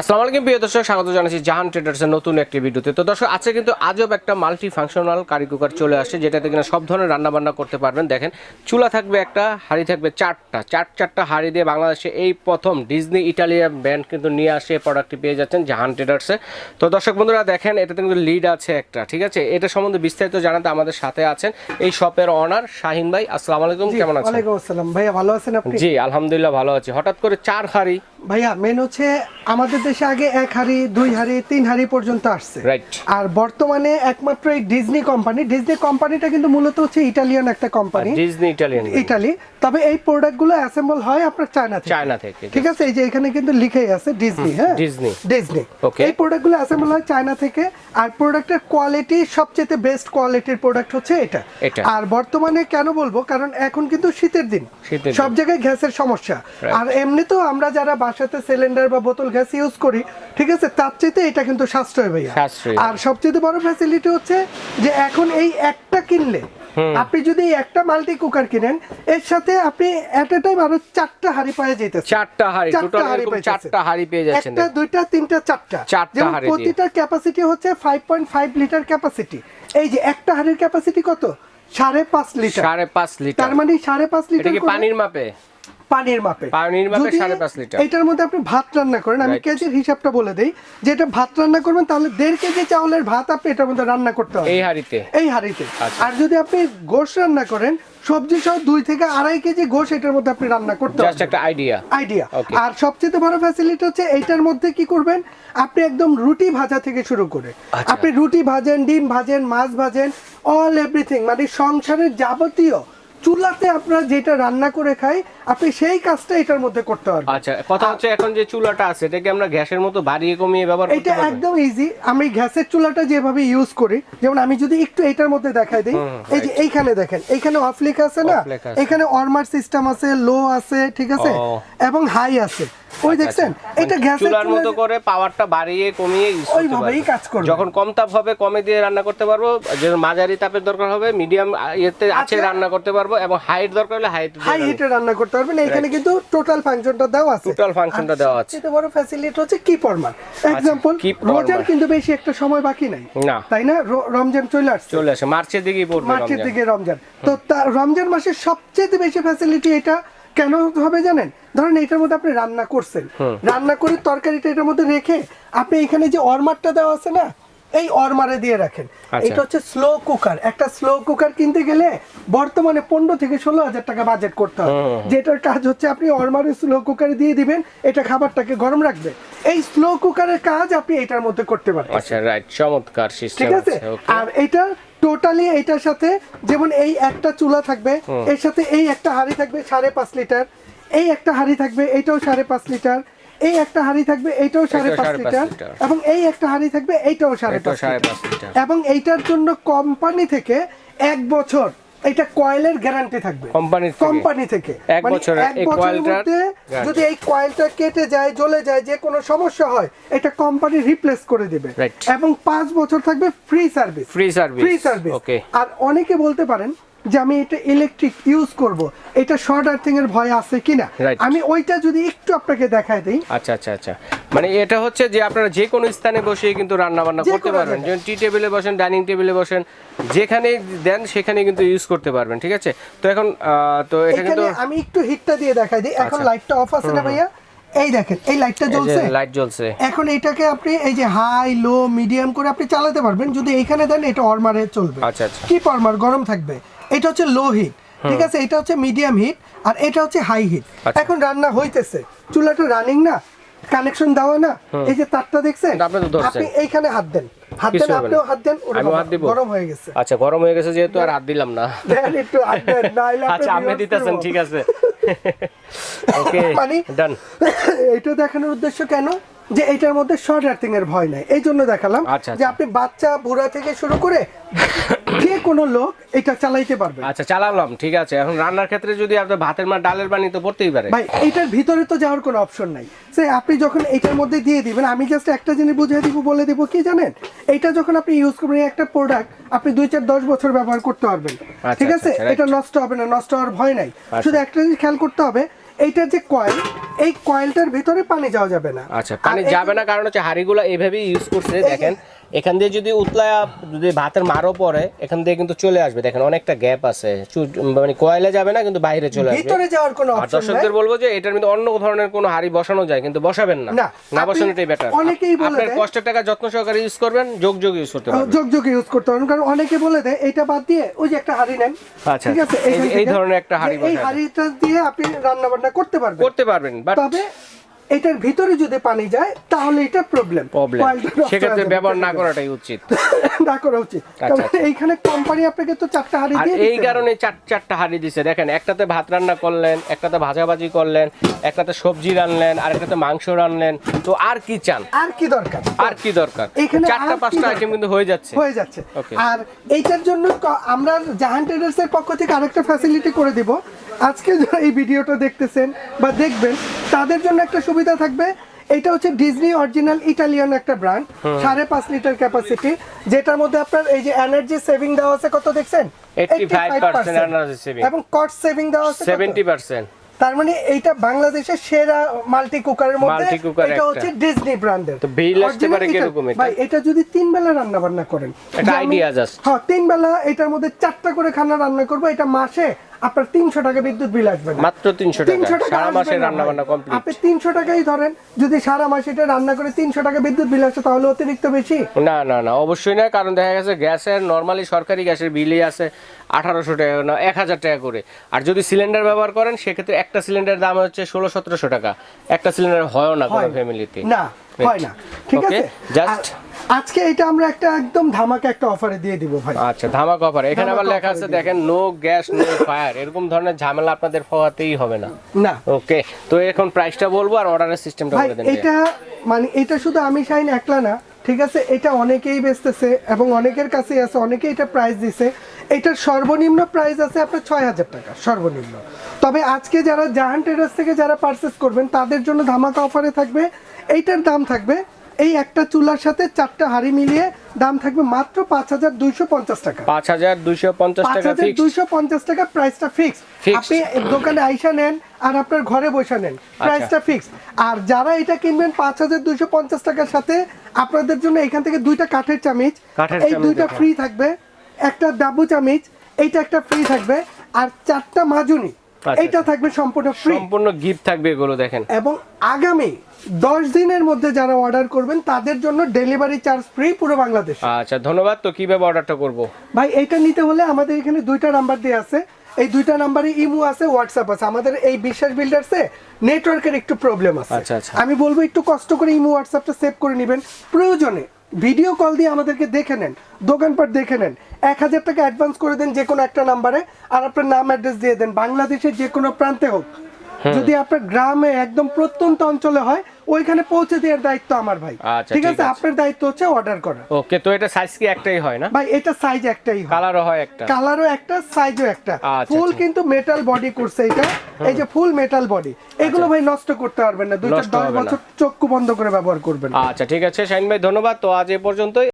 আসসালামু আলাইকুম প্রিয় দর্শক স্বাগত জানাচ্ছি জাহান ট্রেডার্সের নতুন একটি ভিডিওতে। তো দর্শক আজকে কিন্তু আজব একটা মাল্টি ফাংশনাল কারি কুকার চলে আসছে যেটাতে কিনা সব ধরনের রান্না বান্না করতে পারবেন। দেখেন চুলা থাকবে একটা হাঁড়ি থাকবে চারটা। চার চারটা হাঁড়ি দিয়ে বাংলাদেশে এই প্রথম ডিজনি ইটালিয়ান ব্র্যান্ড কিন্তু নিয়ে আসে এই প্রোডাক্টটি পেয়ে যাচ্ছেন জাহান ট্রেডার্সে তো দর্শক বন্ধুরা দেখেন এটাতে কিন্তু লিড আছে একটা ঠিক আছে? এটা সম্বন্ধে বিস্তারিত জানাতে আমাদের সাথে আছেন এই শপের অনার শাহিন ভাই। আসসালামু আলাইকুম কেমন আছেন? ওয়ালাইকুম আসসালাম। ভাইয়া ভালো আছেন আপনি? জি আলহামদুলিল্লাহ ভালো আছি। হঠাৎ করে চার হাঁড়ি ভাইয়া মেন হচ্ছে আমাদের দেশে আগে এক হাড়ি দুই হাড়ি তিন হাড়ি পর্যন্ত আসছে। আর বর্তমানে একমাত্র এই ডিজনি কোম্পানি ডিজনি কোম্পানিটা কিন্তু মূলত হচ্ছে ইটালিয়ান একটা কোম্পানি। Disney Italian Italy. তবে এই প্রোডাক্টগুলো অ্যাসেম্বল হয় আপনার চায়না থেকে। চায়না থেকে ঠিক আছে? এই যে এখানে কিন্তু লিখেই আছে ডিজনি হ্যাঁ? ডিজনি। ডিজনি. এই প্রোডাক্টগুলো অ্যাসেম্বল হয় চায়না থেকে। আর প্রোডাক্টের কোয়ালিটি সবচেয়ে বেস্ট কোয়ালিটির প্রোডাক্ট হচ্ছে এটা। আর বর্তমানে কেন বলব? কারণ এখন কিন্তু শীতের দিন। শীতের দিন। সব জায়গায় গ্যাসের সমস্যা। আর এমনিতেও আমরা যারা বাসাতে সিলিন্ডার বা বোতল গ্যাস ইউজ করি ঠিক আছে? তার চাইতে এটা কিন্তু সাশ্রয় ভাইয়া। আর সবচেয়ে বড় ফ্যাসিলিটি হচ্ছে যে এখন এই একটা কিনলে আপনি যদি একটা মাল্টি কুকার কিনেন এর সাথে আপনি এট এ টাইম আরও চারটা হাড়ি পাওয়া যেতেছে চারটা হাড়ি টোটাল হাঁড়ি চারটা হাড়ি পেয়ে যাচ্ছেন একটা দুইটা তিনটা চারটা। চারটা যেমন প্রতিটার ক্যাপাসিটি হচ্ছে five point five litre capacity এই যে একটা হাড়ির ক্যাপাসিটি কত? সাড়ে পাঁচ লিটার সাড়ে পাঁচ লিটার তার মানে সাড়ে পাঁচ লিটার পানির মাপে? পানির মাপে। পানির মাপে যদি সাড়ে পাঁচ লিটার। এটার মধ্যে আপনি ভাত রান্না করেন আমি কেজির হিসাবটা বলে দেই যে এটা ভাত রান্না করবেন তাহলে দেড় কেজি চাউলের ভাত আপনি এটার মধ্যে রান্না করতে হবে। এই হাড়িতে? এই হাঁড়িতে। আচ্ছা। আর যদি আপনি গোশ রান্না করেন সবজি সহ দুই থেকে আড়াই কেজি গোশ এটার মধ্যে আপনি রান্না করতে জাস্ট একটা আইডিয়া আইডিয়া আর সবচেয়ে বড় ফ্যাসিলিটি হচ্ছে এইটার মধ্যে কি করবেন আপনি একদম রুটি ভাজা থেকে শুরু করে। আচ্ছা। আপনি রুটি ভাজেন ডিম ভাজেন মাছ ভাজেন অল এভরিথিং মানে সংসারের যাবতীয় চুলাতে আপনারা যেটা রান্না করে খাই আপনি সেই কাজটা এটার মধ্যে করতে পারবেন। আচ্ছা কথা হচ্ছে এখন যে চুলাটা আছে এটাকে আমরা গ্যাসের মতো বাড়িয়ে কমিয়ে ব্যবহার করতে এটা একদম ইজি আমি গ্যাসের চুলাটা যেভাবে ইউজ করি যেমন আমি যদি একটু এটার মধ্যে দেখাই দেই এই যে এইখানে দেখেন এইখানে অফ লেখা আছে না। এখানে অরমার সিস্টেম আছে লো আছে ঠিক আছে? এবং হাই আছে। ওই দেখছেন? এটা গ্যাসের আচ্ছা, চুলার মতো করে পাওয়ারটা বাড়িয়ে কমিয়ে use করতে পারব। কাজ করবে। যখন কম তাপ হবে কমে দিয়ে রান্না করতে পারব। মাঝারি তাপের দরকার হবে মিডিয়াম ইয়েতে আছে আচ্ছা। রান্না করতে পারব এবং হাইট দরকার হলে হাইট হাই হিটে রান্না করতে পারবেন। এখানে কিন্তু টোটাল ফাংশনটা দেওয়া আছে। Functionটা আর দেওয়া আছে। সবচেয়ে বড় ফ্যাসিলিটি হচ্ছে কি এক্সাম্পল keep রোজার কিন্তু বেশি একটা সময় বাকি নাই। না। তাই না? রমজান চলে আসছে। চলে আসে। মার্চের দিকেই পড়বে মার্চের দিকে রমজান। তো তা- রমজান মাসের সবচেয়ে বেশি ফ্যাসিলিটি এটা কেন হবে জানেন? ধরেন এটার মধ্যে আপনি রান্না করছেন। রান্না করে তরকারিটা এটার মধ্যে রেখে আপনি এখানে যে অরমারটা দেওয়া আছে না এই অরমারে দিয়ে রাখেন। আচ্ছা। এটা হচ্ছে স্লো কুকার একটা স্লো কুকার কিনতে গেলে বর্তমানে পনেরো থেকে ষোলো হাজার টাকা বাজেট করতে হবে যেটার কাজ হচ্ছে আপনি অরমারে স্লো কুকারে দিয়ে দিবেন এটা খাবারটাকে গরম রাখবে। এই স্লো কুকারের কাজ আপনি এটার মধ্যে করতে পারেন আচ্ছা রাইট চমৎকার সিস্টেম ঠিক আছে? আর এটা টোটালি এটার সাথে যেমন এই একটা চুলা থাকবে এর সাথে এই একটা হাঁড়ি থাকবে সাড়ে পাঁচ লিটার। এই একটা হাঁড়ি থাকবে এটাও সাড়ে পাঁচ লিটার। এই একটা হাঁড়ি থাকবে এইটাও সাড়ে পাঁচ লিটার। এবং এই একটা হাঁড়ি থাকবে এইটাও সাড়ে পাঁচ লিটার। এবং এইটার জন্য কোম্পানি থেকে এক বছর এটা কয়েলের গ্যারান্টি থাকবে। কোম্পানির থেকে? কোম্পানি থেকে। এক মানে বছরের এক মধ্যে যদি এই কয়েলটা কেটে যায় জ্বলে যায় যে কোনো সমস্যা হয় এটা কোম্পানি রিপ্লেস করে দিবে। এবং পাঁচ বছর থাকবে free service free service free service okay আর অনেকে বলতে পারেন যে আমি এটা ইলেকট্রিক ইউজ করব এটা শর্ট আর্থিং এর ভয় আছে কিনা? আমি ওইটা যদি একটু আপনাকে দেখায় দিই। আচ্ছা আচ্ছা আচ্ছা। মানে এটা হচ্ছে যে আপনারা যে কোনো স্থানে বসে কিন্তু রান্না বান্না করতে পারবেন। যেমন টি টেবিলে বসেন ডাইনিং টেবিলে বসেন যেখানে দেন সেখানে কিন্তু ইউজ করতে পারবেন ঠিক আছে? তো এখন তো এটা কিন্তু আমি একটু হিটটা দিয়ে দেখাই দিই। এখন আচ্ছা। লাইটটা অফ আছে না ভাইয়া? এই দেখেন এই লাইটটা জ্বলছে? লাইট জ্বলছে। এখন এটাকে আপনি এই যে হাই লো মিডিয়াম করে আপনি চালাতে পারবেন। যদি এইখানে দেন এটা অরমারে চলবে। আচ্ছা আচ্ছা। কি পরমার গরম থাকবে। এটা হচ্ছে লো হিট ঠিক আছে? এটা হচ্ছে মিডিয়াম হিট আর এটা হচ্ছে হাই হিট আচ্ছা। এখন রান্না হইতেছে। চুলাটা রানিং না কানেকশন দেওয়া না। এই যে তারটা দেখছেন? আপনি এইখানে হাত দেন। হাত দেন আপনিও হাত দেন ওরে আমিও বাবা, হাত দিব? গরম হয়ে গেছে। আচ্ছা গরম হয়ে গেছে যেহেতু আর হাত দিলাম না। দেন একটু হাত দেন নাইলে আচ্ছা আপনি দিতেছেন ঠিক আছে। ওকে মানে ডান এটা দেখানোর উদ্দেশ্য কেন? যে এটার মধ্যে শর্ট আর্থিং এর ভয় নাই। এই জন্য দেখালাম আচ্ছা, যে আচ্ছা। আপনি বাচ্চা বুড়া থেকে শুরু করে যে কোনো লোক এটা চালাইতে পারবে। আচ্ছা চালালাম ঠিক আছে। এখন রান্নার ক্ষেত্রে যদি আপনার ভাতের মা ডালের পানি তো পড়তেই পারে। ভাই এটার ভিতরে তো যাওয়ার কোনো অপশন নাই। সে আপনি যখন এটার মধ্যে দিয়ে দিবেন আমি জাস্ট একটা জিনিস বুঝিয়ে দিব বলে দিব কি জানেন? এটা যখন আপনি ইউজ করবেন একটা প্রোডাক্ট আপনি দুই চার দশ বছর ব্যবহার করতে পারবেন। আচ্ছা, ঠিক আচ্ছা, আছে? আচ্ছা, এটা নষ্ট হবে না নষ্ট হওয়ার ভয় নাই। শুধু একটা জিনিস খেয়াল করতে হবে এইটার যে কয়েল এই কয়েলটার ভিতরে পানি যাওয়া যাবে না। আচ্ছা পানি যাবে না কারণ হচ্ছে হাড়িগুলো এইভাবেই ইউজ করছে দেখেন। এখান দিয়ে যদি উতলায় যদি ভাতের মারও পড়ে এখান দিয়ে কিন্তু চলে আসবে। দেখেন অনেকটা গ্যাপ আছে। মানে কয়লা যাবে না কিন্তু বাইরে চলে আসবে। ভিতরে যাওয়ার কোনো অপশন দর্শকদের বলব যে এটার মধ্যে অন্য ধরনের কোনো হাড়ি বসানো যায় কিন্তু বসাবেন না। না, বসানোটাই বেটার অনেকেই বলে আপনার কষ্টের টাকা যত্ন সহকারে ইউজ করবেন যোগ যোগ ইউজ করতে পারবেন। যোগ যোগ ইউজ করতে পারবেন। কারণ অনেকে বলে দেয় এটা বাদ দিয়ে ওই যে একটা হাড়ি নেন। আচ্ছা, ঠিক আছে এই- ধরনের একটা হাঁড়ি যে এই হাড়িটা দিয়ে আপনি রান্না বান্না করতে পারবেন। করতে পারবেন বাট তবে এটার ভিতরে যদি পানি যায় তাহলে এটা প্রবলেম সেক্ষেত্রে ব্যবহার না করাটাই উচিত। না করা উচিত। আচ্ছা, কারণ আচ্ছা। এইখানে কোম্পানি আপনাকে তো চারটা হাড়ি দিয়ে এই কারণে চার চারটা হাঁড়ি দিছে। দেখেন একটাতে ভাত রান্না করলেন একটাতে ভাজাভাজি করলেন একটাতে সবজি রানলেন আর একটাতে মাংস রানলেন। তো আর কি চান? আর কি দরকার? আর কি দরকার? এখানে চারটা পাঁচটা? আইটেম কিন্তু হয়ে যাচ্ছে। হয়ে যাচ্ছে। আর এইটার জন্য আমরা জাহান ট্রেডার্স এর পক্ষ থেকে আরেকটা ফ্যাসিলিটি করে দিব। আজকে যারা এই ভিডিওটা দেখতেছেন বা দেখবেন তাদের জন্য একটা সুবিধা থাকবে। এটা হচ্ছে ডিজনি অরিজিনাল ইটালিয়ান একটা ব্র্যান্ড সাড়ে পাঁচ লিটার ক্যাপাসিটি যেটার মধ্যে আপনার এই যে এনার্জি সেভিং দেওয়া আছে কত দেখছেন? 85% energy saving। এবং কস্ট সেভিং দেওয়া আছে সেভেন্টি পার্সেন্ট তার মানে এইটা বাংলাদেশের সেরা মাল্টি কুকারের মধ্যে এটা হচ্ছে ডিজনি ব্র্যান্ডের তো bill আসতে পারে কীরকম এটা? ভাই এটা যদি তিন বেলা রান্না বান্না করেন একটা যে আমি- idea just। হ্যাঁ তিন বেলা এটার মধ্যে চারটা করে খানা রান্না করব এটা মাসে আপনার তিনশো টাকা বিদ্যুৎ বিল আসবে মাত্র তিনশো তিনশো টাকা সারা মাসের রান্না বান্না কমপ্লিট আপনি তিনশো টাকাই ধরেন যদি সারা মাসে এটা রান্না করে তিনশো টাকা বিদ্যুৎ বিল আসে তাহলে অতিরিক্ত বেশি? না না না অবশ্যই না কারণ দেখা গেছে গ্যাসের নর্মালি সরকারি গ্যাসের বিলই আছে আঠারোশো টাকা না এক হাজার টাকা করে। আর যদি সিলিন্ডার ব্যবহার করেন সেক্ষেত্রে একটা সিলিন্ডারের দাম হচ্ছে ষোলো সতেরোশো টাকা। একটা সিলিন্ডার হয়ও না কোনো ফ্যামিলিতে না হয় না। ঠিক আছে? আর আজকে এটা আমরা একটা একদম ধামাকা একটা অফারে দিয়ে দিব ভাই। আচ্ছা ধামাক অফার এখানে আবার লেখা আছে দেখেন নো গ্যাস নো ফায়ার এরকম ধরনের ঝামেলা আপনাদের হওয়াতেই হবে না। না। ওকে তো এখন প্রাইসটা বলব আর অর্ডারের সিস্টেমটা বলে দেন এটা মানে এটা শুধু আমি শাইন একলা না ঠিক আছে? এটা অনেকেই বেচতেছে এবং অনেকের কাছেই আছে অনেকেই এটা প্রাইস দিছে। এটার সর্বনিম্ন প্রাইস আছে আপনার ছয় হাজার টাকা সর্বনিম্ন। তবে আজকে যারা জাহান ট্রেডার্স থেকে যারা পারচেস করবেন তাদের জন্য ধামাকা অফারে থাকবে। এইটার দাম থাকবে এই একটা চুলার সাথে চারটা হাড়ি মিলিয়ে দাম থাকবে মাত্র পাঁচ হাজার দুইশো পঞ্চাশ টাকা। পাঁচ হাজার দুইশো পঞ্চাশ টাকা দুইশো পঞ্চাশ টাকা প্রাইসটা ফিক্স আপনি দোকানে আইসা নেন আর আপনার ঘরে বসে নেন প্রাইসটা ফিক্স আর যারা এটা কিনবেন পাঁচ হাজার দুইশো পঞ্চাশ টাকার সাথে আপনাদের জন্য এখান থেকে দুইটা কাঠের চামিচ এই দুইটা ফ্রি থাকবে। একটা ডাবু চামিচ এইটা একটা ফ্রি থাকবে। আর চারটা মাজুনি এইটা থাকবে সম্পূর্ণ ফ্রি সম্পূর্ণ গিফট থাকবে এগুলো দেখেন। এবং আগামী দশ দিনের মধ্যে যারা অর্ডার করবেন তাদের জন্য ডেলিভারি চার্জ ফ্রি পুরো বাংলাদেশ। আচ্ছা ধন্যবাদ। তো কীভাবে অর্ডারটা করব? ভাই এটা নিতে হলে আমাদের এখানে দুইটা নাম্বার দিয়ে আছে। এই দুইটা নাম্বারে ইমো আছে হোয়াটসঅ্যাপ আছে। আমাদের এই বিশ্বাস বিল্ডার্সে নেটওয়ার্কের একটু প্রবলেম আছে। আচ্ছা, আচ্ছা। আমি বলব একটু কষ্ট করে ইমো হোয়াটসঅ্যাপটা সেভ করে নেবেন। প্রয়োজনে ভিডিও কল দিয়ে আমাদেরকে দেখে নেন দোকানপাট দেখে নেন। এক হাজার টাকা অ্যাডভান্স করে দেন যে কোনো একটা নাম্বারে আর আপনার নাম অ্যাড্রেস দিয়ে দেন। বাংলাদেশের যে কোনো প্রান্তে হোক। যদি আপনার গ্রামে একদম প্রত্যন্ত অঞ্চলে হয় ওইখানে পৌঁছে দেওয়ার দায়িত্ব আমার ভাই। আচ্ছা, ঠিক আছে। আপনার দায়িত্ব হচ্ছে অর্ডার করা। ওকে তো এটা সাইজ কি একটাই হয় না? ভাই এটা সাইজ একটাই হয়। কালারও হয় একটা। কালারও একটা সাইজও একটা। আচ্ছা, ফুল আচ্ছা। কিন্তু মেটাল বডি করছে এটা। এই যে ফুল মেটাল বডি এগুলো ভাই নষ্ট করতে পারবেন না। দুই চার দশ বছর চক্ষু বন্ধ করে ব্যবহার করবেন। আচ্ছা ঠিক আছে। শাইন ভাই ধন্যবাদ। তো আজ এ পর্যন্তই।